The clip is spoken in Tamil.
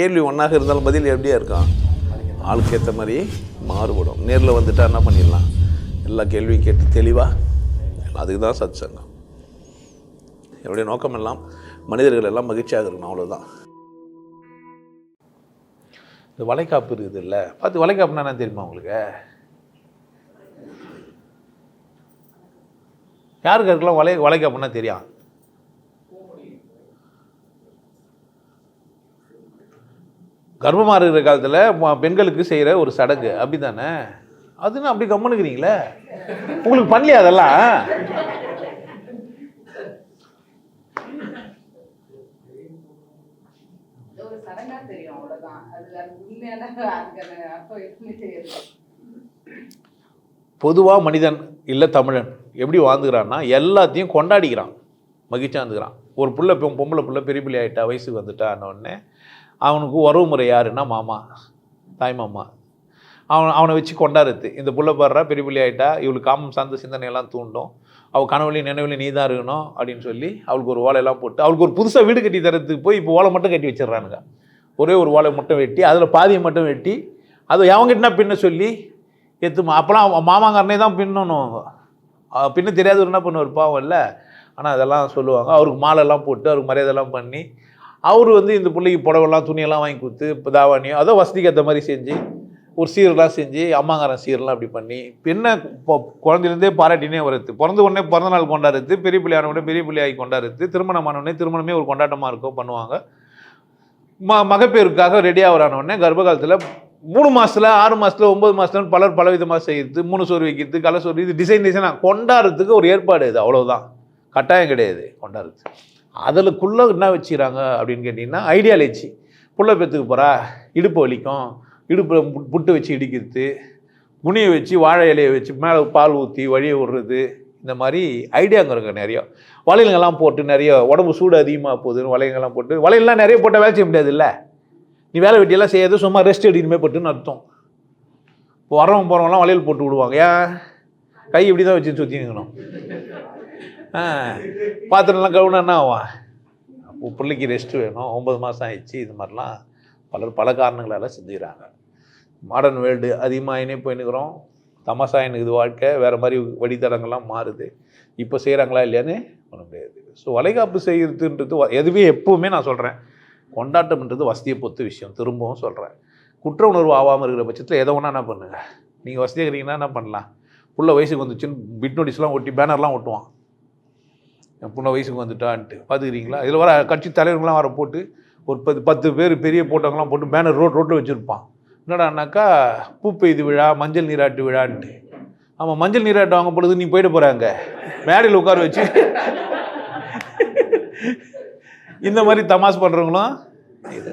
கேள்வி ஒன்றாக இருந்தாலும் பதில் எப்படியா இருக்கும்? ஆளுக்கு ஏற்ற மாதிரி மாறுபடும். நேரில் வந்துட்டா என்ன பண்ணிடலாம்? எல்லா கேள்வியும் கேட்டு தெளிவாக அதுக்கு தான் சத் சங்கம் என்னுடைய நோக்கம் எல்லாம் மனிதர்கள் எல்லாம் மகிழ்ச்சியாக இருக்கணும் அவ்வளோதான் இந்த வளைகாப்பு இருக்குது இல்லை பார்த்து வளைகாப்புனா என்ன தெரியுமா உங்களுக்கு? யாருக்கு இருக்கலாம் வளை வளைகாப்புனா தெரியும்? கர்ப்பமாக இருக்கிற காலத்தில் பெண்களுக்கு செய்கிற ஒரு சடங்கு. அப்படி தானே அதுன்னு அப்படி கம்முனுக்கிறீங்களே? உங்களுக்கு பண்ணலையா அதெல்லாம்? பொதுவாக மனிதன் இல்லை தமிழன் எப்படி வாழ்ந்துக்கிறான்னா எல்லாத்தையும் கொண்டாடிக்கிறான். மகிழ்ச்சியாக இருந்துக்கிறான். ஒரு புள்ள பொம்பளை புள்ள பெரிய பிள்ளை ஆகிட்டா வயசுக்கு வந்துட்டான உடனே அவனுக்கு உறவு முறை யாருன்னா மாமா தாய் மாமா. அவன் அவனை வச்சு கொண்டாடுறது. இந்த புள்ள பாடுறா பெரிய பிள்ளை ஆகிட்டா இவளுக்கு காமம் சார்ந்த சிந்தனையெல்லாம் தூண்டும். அவள் கனவுலையும் நினைவுலையும் நீ தான் இருக்கணும் அப்படின்னு சொல்லி அவளுக்கு ஒரு ஓலையெல்லாம் போட்டு அவளுக்கு ஒரு புதுசாக வீடு கட்டி தரத்துக்கு போய் இப்போ ஓலை மட்டும் கட்டி வச்சிடறானுங்க. ஒரே ஒரு ஓலை மட்டும் வெட்டி அதில் பாதியை மட்டும் வெட்டி அது எவங்கிட்டனா பின்ன சொல்லி எத்துமா அப்போலாம் மாமாங்காரனே தான் பின்னணும். பின்ன தெரியாதவர் என்ன பண்ணுவார்? பாவம் இல்லை. ஆனால் அதெல்லாம் சொல்லுவாங்க. அவருக்கு மாலைலாம் போட்டு அவருக்கு மரியாதைலாம் பண்ணி அவர் வந்து இந்த பிள்ளைக்கு புடவெல்லாம் துணியெல்லாம் வாங்கி கொடுத்து இப்போ தாவாணியோ அதோ வசதிக்கு ஏற்ற மாதிரி செஞ்சு ஒரு சீரெல்லாம் செஞ்சு அம்மாங்காரன் சீரெல்லாம் அப்படி பண்ணி பின்ன இப்போ குழந்தையிலேருந்தே பாராட்டினே வருது பிறந்த உடனே பிறந்த நாள் கொண்டாடுறது பெரிய பிள்ளையான உடனே பெரிய பிள்ளையாகி கொண்டாடுறது திருமணம் உடனே திருமணமே ஒரு கொண்டாட்டமாக இருக்கும் பண்ணுவாங்க. ம மகப்பேருக்காக ரெடி உடனே கர்ப்ப காலத்தில் மூணு மாதத்தில் ஆறு மாதத்தில் ஒம்பது மாதத்துல பலர் பல விதமாக மூணு சோறு வைக்கிறது கலை சோறு இது டிசைன் டிசைனாக கொண்டாடுறதுக்கு ஒரு ஏற்பாடு இது அவ்வளோதான் கட்டாயம் கிடையாது கொண்டாடுறது. அதுக்குள்ளே என்ன வச்சுக்கிறாங்க அப்படின்னு கேட்டிங்கன்னா ஐடியாலஜி புள்ள பெற்றுக்கு போகிறா இடுப்பு வலிக்கும். இடுப்பில் புட்டு வச்சு இடிக்கிறது. முனியை வச்சு வாழை இலையை வச்சு மேலே பால் ஊற்றி வழியை விடுறது. இந்த மாதிரி ஐடியாங்க நிறையா. நிறைய போட்டு நிறைய உடம்பு சூடு அதிகமாக போகுதுன்னு வளையங்கள்லாம் போட்டு வளையல்லாம் நிறைய போட்டால் வேலை செய்ய முடியாது இல்லை நீ வேலை வெட்டியெல்லாம் செய்யாது சும்மா ரெஸ்ட் எடுக்கணுமே போட்டுன்னு அர்த்தம். இப்போ வரவங்க போகிறவங்களாம் வளையல் போட்டு விடுவாங்க. ஏன்? கை இப்படி தான் வச்சு சுற்றிக்கணும் நிற்கணும் பாத்திரம்லாம் கவுனா என்ன ஆகும்? பிள்ளைக்கு ரெஸ்ட் வேணும். ஒன்பது மாதம் ஆயிடுச்சு இது மாதிரிலாம் பலர் பல காரணங்களால் செஞ்சுக்கிறாங்க. மாடர்ன் வேர்ல்டு அதிகமாகினே போயின்னுக்கிறோம். தமாசா எனக்கு இது வாழ்க்கை வேறு மாதிரி வழித்தடங்கள்லாம் மாறுது. இப்போ செய்கிறாங்களா இல்லையான்னு பண்ண முடியாது ஸோ வளைகாப்பு செய்கிறதுன்றது எதுவுமே எப்போவுமே நான் சொல்கிறேன் கொண்டாட்டம்ன்றது வசதியை பொறுத்த விஷயம். திரும்பவும் சொல்கிறேன் குற்ற உணர்வு ஆகாமல் இருக்கிற பட்சத்தில் எதை வேணால் என்ன பண்ணுங்கள் நீங்கள் வசதியாக இருக்கிறீங்கன்னா என்ன பண்ணலாம்? உள்ள வயசுக்கு வந்துச்சுன்னு பிட் நோட்டீஸ்லாம் ஒட்டி பேனர்லாம் ஒட்டுவான். புண்ண வயசுக்கு வந்துட்டான்ட்டு. பார்த்துக்கிறீங்களா இதில் வர கட்சி தலைவர்கள்லாம் வர போட்டு ஒரு பத்து பத்து பேர் பெரிய போட்டவங்களாம் போட்டு பேனர் ரோட் ரோட்டில் வச்சுருப்பான். என்னடானாக்கா பூ பெய்து விழா மஞ்சள் நீராட்டு விழான்ட்டு. ஆமாம் மஞ்சள் நீராட்டு வாங்க பொழுது நீ போயிட போகிறாங்க மேடையில் உட்கார வச்சு. இந்த மாதிரி தமாஸ் பண்ணுறவங்களும் இது